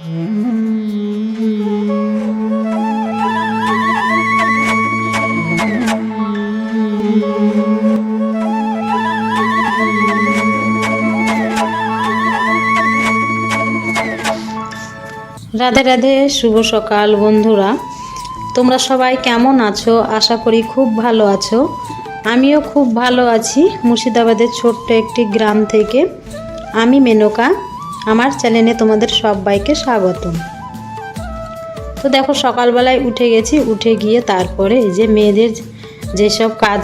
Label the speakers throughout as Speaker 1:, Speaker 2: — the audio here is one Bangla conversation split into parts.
Speaker 1: রাধে রাধে, শুভ সকাল বন্ধুরা। তোমরা সবাই কেমন আছো? আশা করি খুব ভালো আছো। আমিও খুব ভালো আছি মুর্শিদাবাদের ছোট্ট একটি গ্রাম থেকে। আমি মেনকা। আমার চ্যানেলে তোমাদের সবাইকে স্বাগতম। তো দেখো, সকালবেলায় উঠে গেছি। উঠে গিয়ে তারপরে এই যে মেয়েদের যেসব কাজ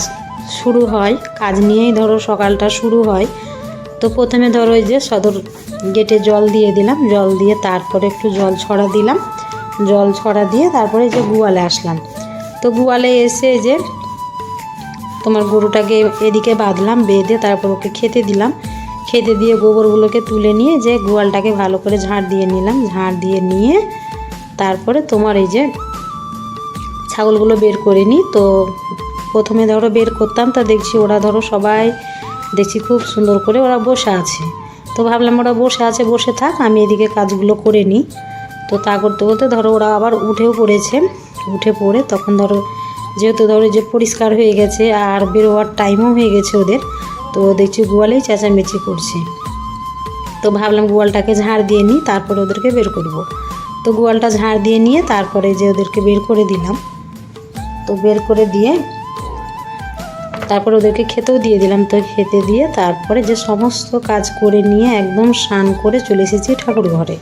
Speaker 1: শুরু হয়, কাজ নিয়েই ধরো সকালটা শুরু হয়, তো প্রথমে ধরো ওই যে সদর গেটে জল দিয়ে দিলাম। জল দিয়ে তারপরে একটু জল ছড়া দিলাম। জল ছড়া দিয়ে তারপরে যে গোয়ালে আসলাম। তো গোয়ালে এসে যে তোমার গরুটাকে এদিকে বাঁধলাম, বেঁধে তারপর ওকে খেতে দিলাম। খেতে দিয়ে গোবরগুলোকে তুলে নিয়ে যে গোয়ালটাকে ভালো করে ঝাড় দিয়ে নিলাম। ঝাড় দিয়ে নিয়ে তারপরে তোমার এই যে ছাগলগুলো বের করে নিই। তো প্রথমে ধরো বের করতাম, তো দেখছি ওরা ধরো সবাই দেখছি খুব সুন্দর করে ওরা বসে আছে। তো ভাবলাম ওরা বসে আছে, বসে থাক, আমি এদিকে কাজগুলো করে নিই। তো তা করতে করতে ধরো ওরা আবার উঠেও পড়েছে। উঠে পড়ে তখন ধরো যেহেতু ধরো যে পরিষ্কার হয়ে গেছে আর বেরোয়ার টাইমও হয়ে গেছে ওদের তো দেখছি গোয়ালেই চেঁচামেচি করছে। তো ভাবলাম গোয়ালটাকে ঝাড় দিয়ে নিই, তারপরে ওদেরকে বের করব। তো গোয়ালটা ঝাড় দিয়ে নিয়ে তারপরে যে ওদেরকে বের করে দিলাম, তো বের করে দিয়ে তারপরে ওদেরকে খেতেও দিয়ে দিলাম। তো খেতে দিয়ে তারপরে যে সমস্ত কাজ করে নিয়ে একদম স্নান করে চলে এসেছি ঠাকুর ঘরে।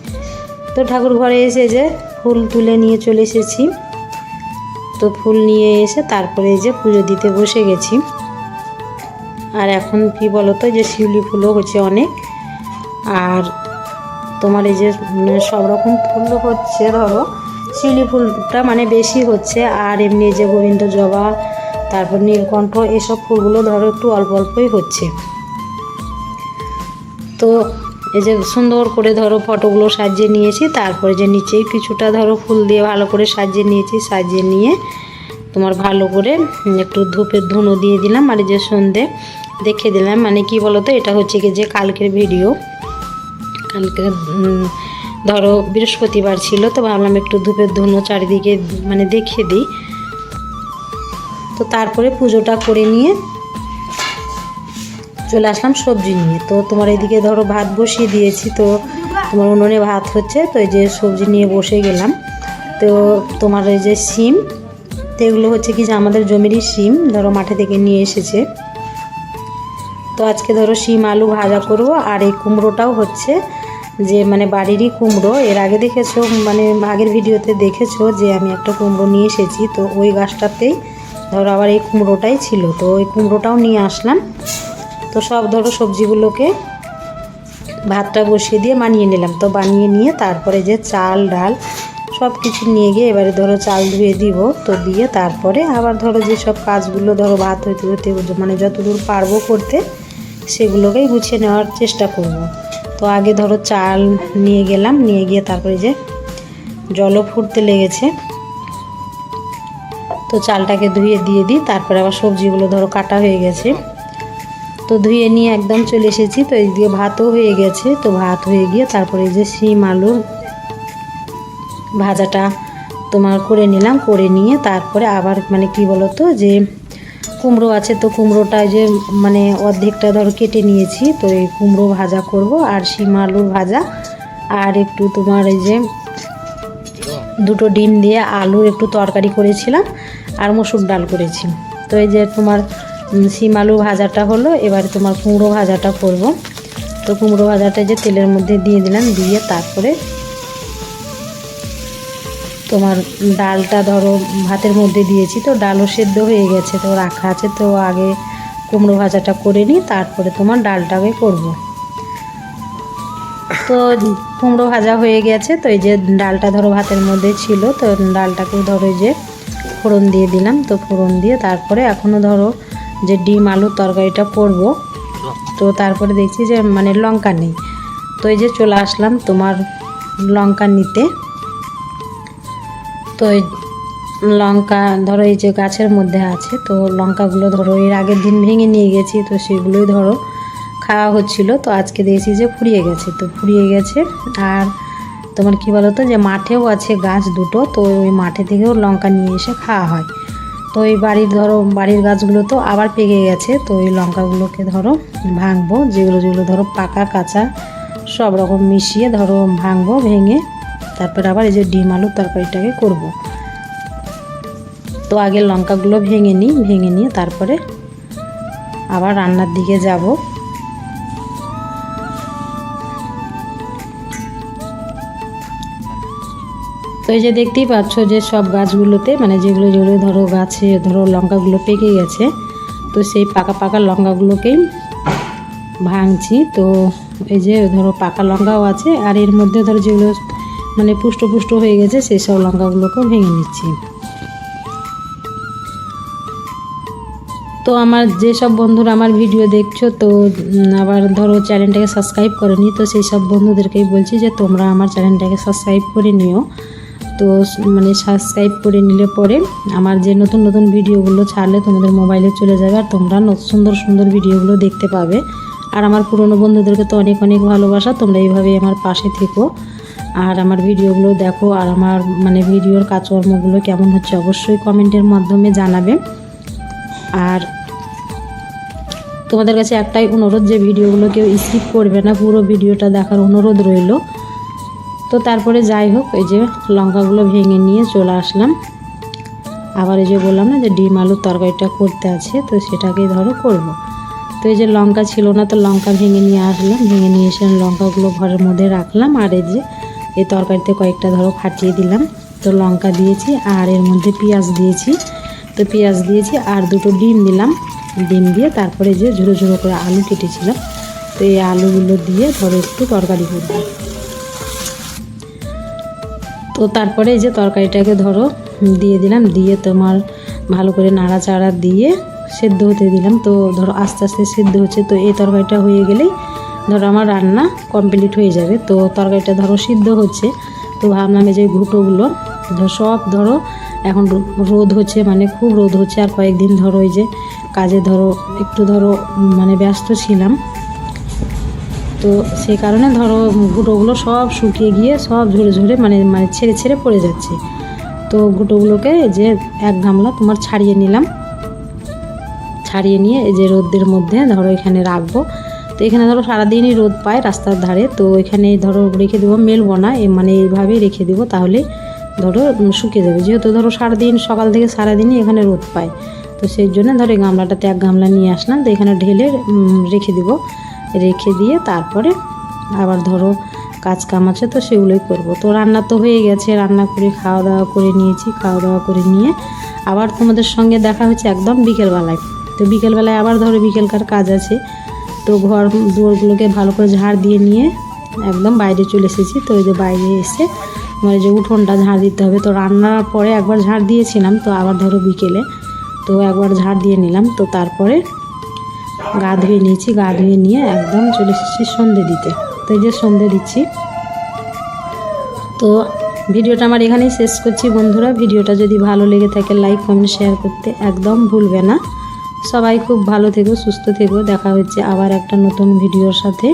Speaker 1: তো ঠাকুর ঘরে এসে যে ফুল তুলে নিয়ে চলে এসেছি। তো ফুল নিয়ে এসে তারপরে যে পুজো দিতে বসে গেছি। আর এখন কি বলতো, যে শিউলি ফুলও হচ্ছে অনেক। আর তোমার এই যে মানে সব রকম ফুল হচ্ছে, ধরো। শিউলি ফুলটা মানে বেশি হচ্ছে, আর এমনি যে গোবিন্দ জবা, তারপর নীলকণ্ঠ, এসব ফুলগুলো ধরো একটু অল্প অল্পই হচ্ছে। তো এই যে সুন্দর করে ধরো ফটোগুলো সাজিয়ে নিয়েছি, তারপরে যে নিচেই কিছুটা ধরো ফুল দিয়ে ভালো করে সাজিয়ে নিয়েছি, সাজিয়ে নিয়ে তোমার ভালো করে একটু ধূপের ধুনো দিয়ে দিলাম আর এই যে সন্ধে। দেখে দিলাম। মানে কি বলতো, এটা হচ্ছে কি যে কালকের ভিডিও কালকে ধরো বৃহস্পতিবার ছিল, তো ভাবলাম একটু ধূপের ধুনো চারিদিকে মানে দেখিয়ে দিই। তো তারপরে পুজোটা করে নিয়ে চলে আসলাম সবজি নিয়ে। তো তোমার এদিকে ধরো ভাত বসিয়ে দিয়েছি, তো তোমার উনুনে ভাত হচ্ছে, তো এই যে সবজি নিয়ে বসে গেলাম। তো তোমার এই যে সিম, তো এগুলো হচ্ছে কি যে আমাদের জমিরই সিম, ধরো মাঠে থেকে নিয়ে এসেছে। তো আজকে ধরো শিম আলু ভাজা করব, আর এই কুমড়োটাও হচ্ছে যে মানে বাড়িরই কুমড়ো। এর আগে দেখেছ মানে আগের ভিডিওতে দেখেছ যে আমি একটা কুমড়ো নিয়ে এসেছি, তো ওই গাছটাতেই ধরো আবার এই কুমড়োটাই ছিল। তো ওই কুমড়োটাও নিয়ে আসলাম। তো সব ধরো সবজিগুলোকে ভাতটা বসিয়ে দিয়ে বানিয়ে নিলাম। তো বানিয়ে নিয়ে তারপরে যে চাল, ডাল সব কিছু নিয়ে গিয়ে এবারে ধরো চাল ধুয়ে দিব। তো দিয়ে তারপরে আবার ধরো যেসব কাজগুলো ধরো ভাত হইতে হইতে মানে যতদূর পারব করতে সেগুলোকেই গুছিয়ে নেওয়ার চেষ্টা করব। তো আগে ধরো চাল নিয়ে গেলাম, নিয়ে গিয়ে তারপরে যে জলও ফুটতে লেগেছে। তো চালটাকে ধুয়ে দিয়ে দিই, তারপরে আবার সবজিগুলো ধরো কাটা হয়ে গেছে। তো ধুয়ে নিয়ে একদম চলে এসেছি, তো এই দিয়ে ভাতও হয়ে গেছে। তো ভাত হয়ে গিয়ে তারপরে যে শিম, আলুর ভাজাটা তোমার করে নিলাম, করে নিয়ে তারপরে আবার মানে কি বলতো যে কুমড়ো আছে তো কুমড়োটা যে মানে অর্ধেকটা ধরো কেটে নিয়েছি, তো এই কুমড়ো ভাজা করব আর শিম আলুর ভাজা। আর একটু তোমার এই যে দুটো ডিম দিয়ে আলুর একটু তরকারি করেছিলাম আর মসুর ডাল করেছি। তো এই যে তোমার শিম আলু ভাজাটা হলো, এবারে তোমার কুমড়ো ভাজাটা করব। তো কুমড়ো ভাজাটা যে তেলের মধ্যে দিয়ে দিলাম, দিয়ে তারপরে তোমার ডালটা ধরো ভাতের মধ্যে দিয়েছি, তো ডালও সেদ্ধ হয়ে গেছে, তো রাখা আছে, তো আগে কুমড়ো ভাজাটা করে নিই, তারপরে তোমার ডালটাকে করব। তো কুমড়ো ভাজা হয়ে গেছে, তো এই যে ডালটা ধরো ভাতের মধ্যে ছিল, তো ডালটাকেও ধরো যে ফোড়ন দিয়ে দিলাম, তো ফোড়ন দিয়ে তারপরে এখনও ধরো যে ডিম আলুর তরকারিটা করব, তো তারপরে দেখছি যে মানে লঙ্কা নেই, তো এই যে চলে আসলাম তোমার লঙ্কা নিতে। তো এই লঙ্কা, ধরো এই যে গাছের মধ্যে আছে, তো লঙ্কাগুলো ধরো এর আগের দিন ভেঙে নিয়ে গেছি, তো সেগুলোই ধরো খাওয়া হচ্ছিল। তো আজকে দেখছি যে ফুরিয়ে গেছে, তো ফুরিয়ে গেছে। আর তোমার কী বলো তো যে মাঠেও আছে গাছ দুটো, তো ওই মাঠে থেকেও লঙ্কা নিয়ে এসে খাওয়া হয়। তো এই বাড়ির ধরো, বাড়ির গাছগুলো তো আবার পেকে গেছে, তো ওই লঙ্কাগুলোকে ধরো ভাঙবো, যেগুলো যেগুলো ধরো পাকা, কাঁচা, সব রকম মিশিয়ে ধরো ভাঙবো, ভেঙে তারপরে আবার এই যে ডিম আলুর তরকারিটাকে করব। তো আগে লঙ্কাগুলো ভেঙে নিই, ভেঙে নিয়ে তারপরে আবার রান্নার দিকে যাব। তো এই যে দেখতেই পাচ্ছ যে সব গাছগুলোতে মানে যেগুলো যেগুলো ধরো গাছে, ধরো লঙ্কাগুলো পেকে গেছে, তো সেই পাকা পাকা লঙ্কাগুলোকেই ভাঙছি। তো এই যে ধরো পাকা লঙ্কাও আছে, আর এর মধ্যে ধরো যেগুলো মানে পুষ্ট পুষ্ট হয়ে গেছে, সেই সব লঙ্কাগুলোকেও ভেঙে নিচ্ছি। তো আমার যেসব বন্ধুরা আমার ভিডিও দেখছ, তো আবার ধরো চ্যানেলটাকে সাবস্ক্রাইব করেনি, তো সেই সব বন্ধুদেরকেই বলছি যে তোমরা আমার চ্যানেলটাকে সাবস্ক্রাইব করে নিও। তো মানে সাবস্ক্রাইব করে নিলে পরে আমার যে নতুন নতুন ভিডিওগুলো ছাড়লে তোমাদের মোবাইলে চলে যাবে, আর তোমরা সুন্দর সুন্দর ভিডিওগুলো দেখতে পাবে। আর আমার পুরনো বন্ধুদেরকে তো অনেক অনেক ভালোবাসা, তোমরা এইভাবেই আমার পাশে থেকো। আর আমার ভিডিওগুলো দেখো, আর আমার মানে ভিডিওর কাজকর্মগুলো কেমন হচ্ছে অবশ্যই কমেন্টের মাধ্যমে জানাবে। আর তোমাদের কাছে একটাই অনুরোধ, যে ভিডিওগুলো কেউ স্কিপ করবে না, পুরো ভিডিওটা দেখার অনুরোধ রইল। তো তারপরে যাই হোক, এই যে লঙ্কাগুলো ভেঙে নিয়ে চলে আসলাম। আবার এই যে বললাম না, যে ডিম আলুর তরকারিটা করতে আছে, তো সেটাকে ধরো করব। তো এই যে লঙ্কা ছিল না, তো লঙ্কা ভেঙে নিয়ে আসলাম, ভেঙে নিয়ে এসে লঙ্কাগুলো ঘরের মধ্যে রাখলাম। আর এই যে এই তরকারিতে কয়েকটা ধরো ফাটিয়ে দিলাম। তো লঙ্কা দিয়েছি আর এর মধ্যে পেঁয়াজ দিয়েছি। তো পেঁয়াজ দিয়েছি আর দুটো ডিম দিলাম। ডিম দিয়ে তারপরে যে ঝুড়ো ঝুড়ো করে আলু কেটেছিলাম তো এই আলুগুলো দিয়ে ধরো একটু তরকারি করব। তো তারপরে এই যে তরকারিটাকে ধরো দিয়ে দিলাম। দিয়ে তোমার ভালো করে নাড়াচাড়া দিয়ে সেদ্ধ হতে দিলাম। তো ধরো আস্তে আস্তে সেদ্ধ হচ্ছে। তো এই তরকারিটা হয়ে গেলেই ধরো আমার রান্না কমপ্লিট হয়ে যাবে। তো তরকারিটা ধরো সিদ্ধ হচ্ছে। তো ভাবলাম এই যে ঘুটোগুলো, ধরো সব ধরো এখন রোদ হচ্ছে মানে খুব রোদ হচ্ছে। আর কয়েকদিন ধরো ওই যে কাজে ধরো একটু ধরো মানে ব্যস্ত ছিলাম। তো সেই কারণে ধরো গুঁটোগুলো সব শুকিয়ে গিয়ে সব ঝরে ঝরে মানে মানে ছেড়ে ছেড়ে পড়ে যাচ্ছে। তো গুঁটোগুলোকে যে এক গামলা তোমার ছাড়িয়ে নিলাম। ছাড়িয়ে নিয়ে এই যে রোদের মধ্যে ধরো এখানে রাখব। তো এখানে ধরো সারাদিনই রোদ পায় রাস্তার ধারে, তো এখানে ধরো রেখে দেবো মেলবো না মানে এইভাবেই রেখে দেবো, তাহলে ধরো শুকিয়ে যাবে। যেহেতু ধরো সারাদিন, সকাল থেকে সারাদিনই এখানে রোদ পায়, তো সেই জন্য ধরো এই গামলাটাতে এক গামলা নিয়ে আসলাম, তো এখানে ঢেলে রেখে দিব। রেখে দিয়ে তারপরে আবার ধরো কাজ কাম আছে তো সেগুলোই করব। তো রান্না তো হয়ে গেছে, রান্না করে খাওয়া দাওয়া করে নিয়েছি, খাওয়া দাওয়া করে নিয়ে আবার তোমাদের সঙ্গে দেখা হচ্ছে একদম বিকেলবেলায়। তো বিকেলবেলায় আবার ধরো বিকেলকার কাজ আছে তো ঘর, দুয়ারগুলোকে ভালো করে ঝাড় দিয়ে নিয়ে একদম বাইরে চলে এসেছি। তো ওই যে বাইরে এসে মানে যে উঠোনটা ঝাড় দিতে হবে। তো রান্নার পরে একবার ঝাড় দিয়েছিলাম, তো আবার ধরো বিকেলে। তো একবার ঝাড় দিয়ে নিলাম, তো তারপরে গা ধুয়ে নিয়েছি। গা ধুয়ে নিয়ে একদম চলে এসেছি সন্ধে দিতে। তো এই যে সন্ধে দিচ্ছি। তো ভিডিওটা আমার এখানেই শেষ করছি বন্ধুরা। ভিডিওটা যদি ভালো লেগে থাকে, লাইক, কমেন্ট শেয়ার করতে একদম ভুলবে না। সবাই খুব ভালো থেকো সুস্থ থেকো। দেখা হচ্ছে আবার একটা নতুন ভিডিওর সাথে।